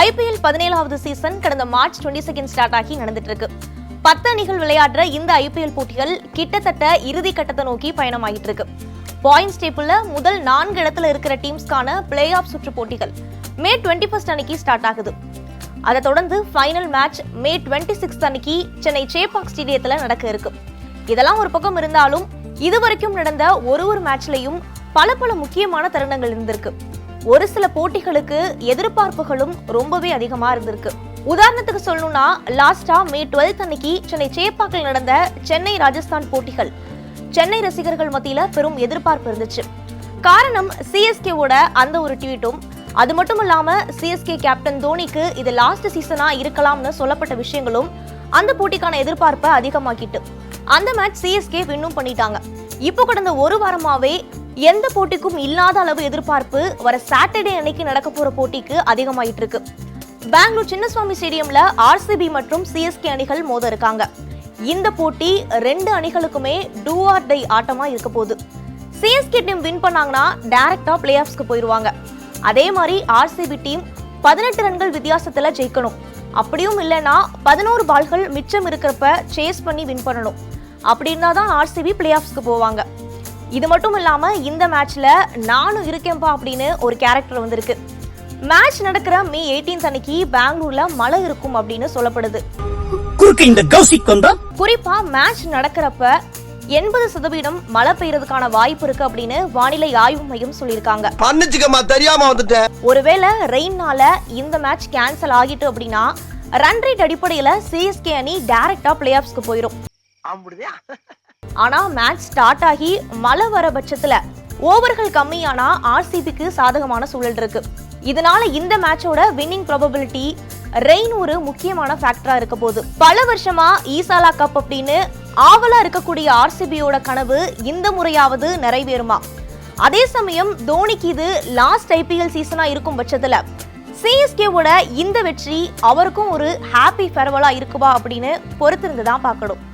IPL பதினேழாவது season கடந்த March twenty second start ஆகி நடந்துட்டு இருக்கு பத்து அணிகள் விளையாடுற இந்த ஐபிஎல் போட்டிகள் கிட்டத்தட்ட இறுதி கட்டத்தை நோக்கி பயணமாகிட்டு இருக்கு பாயிண்ட்ஸ் டேபிள்ல முதல் நான்கு இடத்துல இருக்கிற டீம்ஸ்க்கான பிளே ஆஃப் சுற்று போட்டிகள் மே டுவெண்ட்டி ஃபர்ஸ்ட் அன்னைக்கு ஸ்டார்ட் ஆகுது. அதை தொடர்ந்து final match May twenty sixth அன்னைக்கு சென்னை சேப்பாக் ஸ்டேடியத்தில் நடக்க இருக்கு. இதெல்லாம் ஒரு பக்கம் இருந்தாலும் இதுவரைக்கும் நடந்த ஒரு ஒரு மேட்ச்லையும் பல பல முக்கியமான தருணங்கள் இருந்திருக்கு. ஒரு சில போட்டிகளுக்கு எதிர்பார்ப்புகளும் ரொம்பவே அதிகமா இருந்திருக்கு. உதாரணத்துக்கு சொல்லணும்னா லாஸ்டா மே டுவெல்த் அன்னைக்கு சென்னை சேப்பாக்கில் நடந்த சென்னை ராஜஸ்தான் போட்டிகள். சென்னை ரசிகர்கள் மத்தியில பெரும் எதிர்பார்ப்பு இருந்துச்சு. காரணம் சிஎஸ்கேவோட அந்த ஒரு ட்வீட்டும் அது மட்டும் இல்லாம சிஎஸ்கே கேப்டன் தோனிக்கு இது லாஸ்ட் சீசனா இருக்கலாம்னு சொல்லப்பட்ட விஷயங்களும் அந்த போட்டிக்கான எதிர்பார்ப்பை அதிகமாக்கிட்டு. அந்த மேட்ச் சிஎஸ்கே வின்னும் பண்ணிட்டாங்க. இப்போ கடந்த ஒரு வாரமாவே எந்த போட்டிக்கும் இல்லாத அளவு எதிர்பார்ப்பு வர சாட்டர்டே அன்னைக்கு நடக்க போற போட்டிக்கு அதிகமாயிட்டு இருக்கு பெங்களூர் சின்னசுவாமி ஸ்டேடியம்ல ஆர்சிபி மற்றும் சிஎஸ்கே அணிகள் மோத இருக்காங்க. இந்த போட்டி ரெண்டு அணிகளுக்குமே டூ ஆர் டை ஆட்டமா இருக்க போகுது. சிஎஸ்கே டீம் வின் பண்ணாங்கன்னா டைரக்டா பிளே ஆஃப்ஸ்க்கு போயிருவாங்க. அதே மாதிரி ஆர்சிபி டீம் பதினெட்டு ரன்கள் வித்தியாசத்துல ஜெயிக்கணும். அப்படியும் இல்லைன்னா பதினோரு பால்கள் மிச்சம் இருக்கிறப்ப சேஸ் பண்ணி வின் பண்ணணும். அப்படி தான் ஆர்சிபி பிளே ஆஃப்ஸ்க்கு போவாங்க. இது மட்டும் இல்லாம இந்த மேட்ச்ல நானும் இருக்கேன்பா அப்படின்னு ஒரு கேரக்டர் வந்திருக்கு. மேட்ச் நடக்கிற மே 18th அன்னைக்கு பெங்களூர்ல மழை இருக்கும் அப்படின்னு சொல்லப்படுது. குறிப்பா மேட்ச் நடக்கிறப்ப எண்பது சதவீதம் மழை பெய்யறதுக்கான வாய்ப்பு இருக்கு அப்படின்னு வானிலை ஆய்வு மையம் சொல்லியிருக்காங்க. மன்னிச்சுக்கம்மா தெரியாம வந்துட்டேன் ஒருவேளை ரெயின்னால இந்த மேட்ச் கேன்சல் ஆகிட்டு அப்படின்னா ரன் ரேட் அடிப்படையில சிஎஸ்கே அணி டைரக்டா பிளே ஆஃப்ஸ்க்கு போயிடும் ஆனால் மேட்ச் ஸ்டார்ட் ஆகி மழை வர பட்சத்தில் ஓவர்கள் கம்மியானா ஆர்சிபிக்கு சாதகமான சூழல் இருக்கு. இதனால இந்த மேட்சோட வின்னிங் ப்ராபபிலிட்டி ரெயின் ஒரு முக்கியமான ஃபேக்டரா இருக்க போகுது. பல வருஷமா ஈசாலா கப் அப்படின்னு ஆவலா இருக்கக்கூடிய ஆர்சிபியோட கனவு இந்த முறையாவது நிறைவேறுமா? அதே சமயம் தோனிக்கு இது லாஸ்ட் ஐபிஎல் சீசனா இருக்கும் பட்சத்துல சிஎஸ்கேவோட இந்த வெற்றி அவருக்கும் ஒரு ஹாப்பி ஃபேர்வலா இருக்குவா அப்படின்னு பொறுத்திருந்து தான் பார்க்கணும்.